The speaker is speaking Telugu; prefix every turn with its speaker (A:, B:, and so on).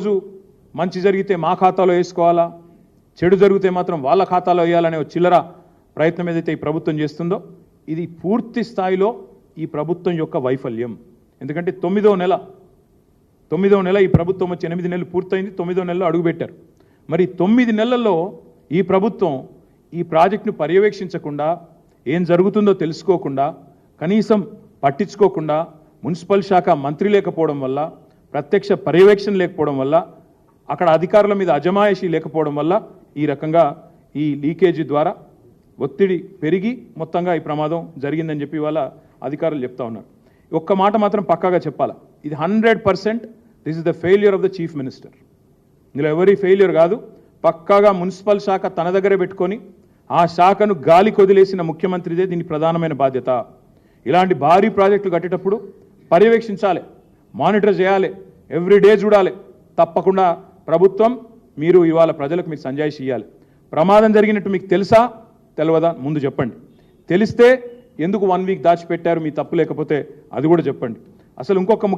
A: రోజు మంచి జరిగితే మా ఖాతాలో వేసుకోవాలా? చెడు జరిగితే మాత్రం వాళ్ళ ఖాతాలో వేయాలనే చిల్లర ప్రయత్నం ఏదైతే ఈ ప్రభుత్వం చేస్తుందో ఇది పూర్తి స్థాయిలో ఈ ప్రభుత్వం యొక్క వైఫల్యం. ఎందుకంటే తొమ్మిదో నెల తొమ్మిదో నెల ఈ ప్రభుత్వం వచ్చి ఎనిమిది నెలలు పూర్తయింది తొమ్మిదో నెలలో అడుగుపెట్టారు మరి తొమ్మిది నెలల్లో ఈ ప్రభుత్వం ఈ ప్రాజెక్టును పర్యవేక్షించకుండా ఏం జరుగుతుందో తెలుసుకోకుండా కనీసం పట్టించుకోకుండా మున్సిపల్ శాఖ మంత్రి లేకపోవడం వల్ల ప్రత్యక్ష పర్యవేక్షణ లేకపోవడం వల్ల అక్కడ అధికారుల మీద అజమాయిషీ లేకపోవడం వల్ల ఈ రకంగా ఈ లీకేజీ ద్వారా ఒత్తిడి పెరిగి మొత్తంగా ఈ ప్రమాదం జరిగిందని చెప్పి వాళ్ళ అధికారులు చెప్తా ఉన్నారు. ఒక్క మాట మాత్రం పక్కాగా చెప్పాలా? ఇది hundred percent this is the failure of the chief minister. ఇందులో ఎవరి ఫెయిల్యూర్ కాదు పక్కాగా మున్సిపల్ శాఖ తన దగ్గరే పెట్టుకొని ఆ శాఖను గాలి కొదిలేసిన ముఖ్యమంత్రిదే దీని ప్రధానమైన బాధ్యత. ఇలాంటి భారీ ప్రాజెక్టులు కట్టేటప్పుడు పర్యవేక్షించాలి. మానిటర్ చేయాలి. ఎవ్రీడే చూడాలి. తప్పకుండా ప్రభుత్వం మీరు ఇవాళ ప్రజలకు మీరు సంజాయిషి ఇవ్వాలి ప్రమాదం జరిగినట్టు మీకు తెలుసా? తెలియదా ముందు చెప్పండి. తెలిస్తే ఎందుకు వన్ వీక్ దాచిపెట్టారు? మీ తప్పు లేకపోతే అది కూడా చెప్పండి. అసలు ఇంకొక